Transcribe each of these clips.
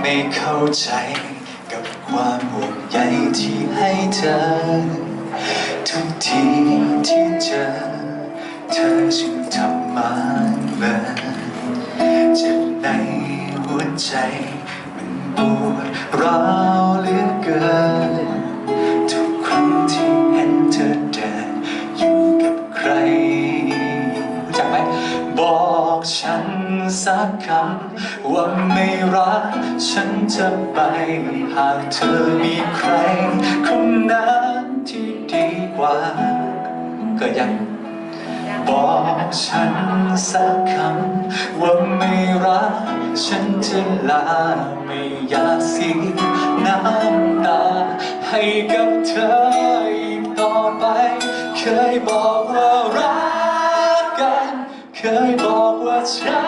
ไม่เข้าใจกับความห่วงใยที่ให้เธอ ทุกทีที่เจอ เธอจึงทำมาเบื่อเจ็บในหัวใจ มันปวดร้าวเหลือเกิน บอกฉันสักคำว่าไม่รัก ฉันจะไปหากเธอมีใครคนนั้นที่ดีกว่า เกิดยังบอกฉันสักคำว่าไม่รัก ฉันจะลาไม่อยากเสียน้ำตา ให้กับเธออีกต่อไป เคยบอกว่ารัก เคยบอกว่าฉั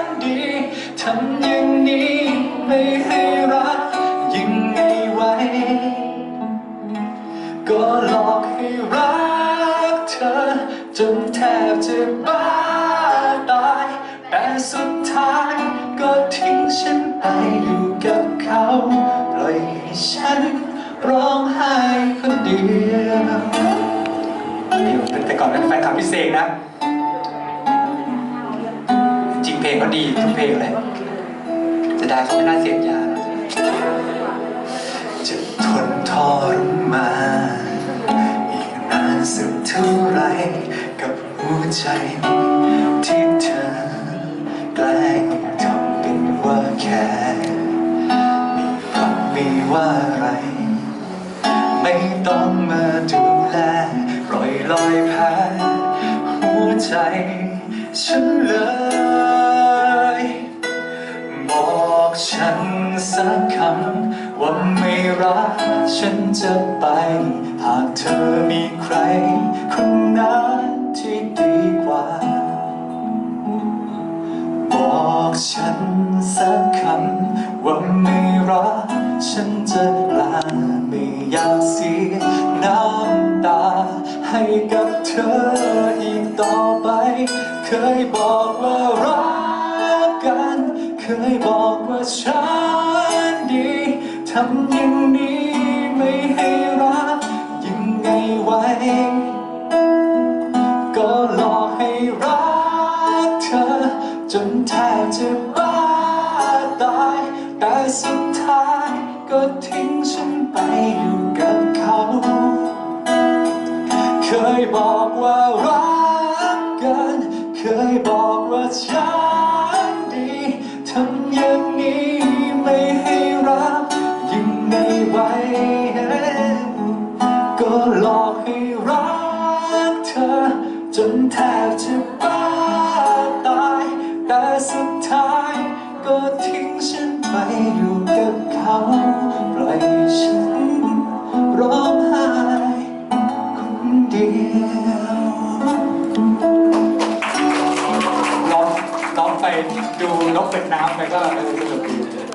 นดีทำอย่างนี้ไม่ให้รักยังไงไว้ก็หลอกให้รักเธอ จนแทบจะบ้าตาย แต่สุดท้ายก็ทิ้งฉันไปอยู่กับเขาปล่อยให้ฉันร้องไห้คนเดียวแต่ก่อนเป็นแฟนคลับพี่เสกนะ ลงก็ดีทุกเพลงเลยจะได้เขาไม่น่าเสียยาจะทนทรมานอีกนานสักเท่าไรกับหัวใจที่เธอแกล้งทำเป็นว่าแค่ไม่รักไม่ว่าอะไร ไม่ต้องมาดูแลปล่อยลอยแพ้หัวใจฉันเลย บอกฉันสักคำว่าไม่รักฉันจะไป หากเธอมีใครคนนั้นที่ดีกว่า บอกฉันสักคำว่าไม่รักฉันจะลาไม่อยากเสียน้ำตา ให้กับเธออีกต่อไป เคยบอกว่า เคยบอกว่าฉันดีทำอย่างนี้ไม่ให้รักยังไงไว้ ก็หลอกให้รักเธอ จนแทบจะบ้าตาย แต่สุดท้ายก็ทิ้งฉันไปอยู่กับเขา เคยบอกว่ารักกัน เคยบอกว่าฉัน แทบจะบ้าตาย แต่สุดท้ายก็ทิ้งฉันไปอยู่กับเขาปล่อยฉันร้องไห้คนเดียวลองลองไปดูนกเป็ดน้ำไปก็เออสนุกดี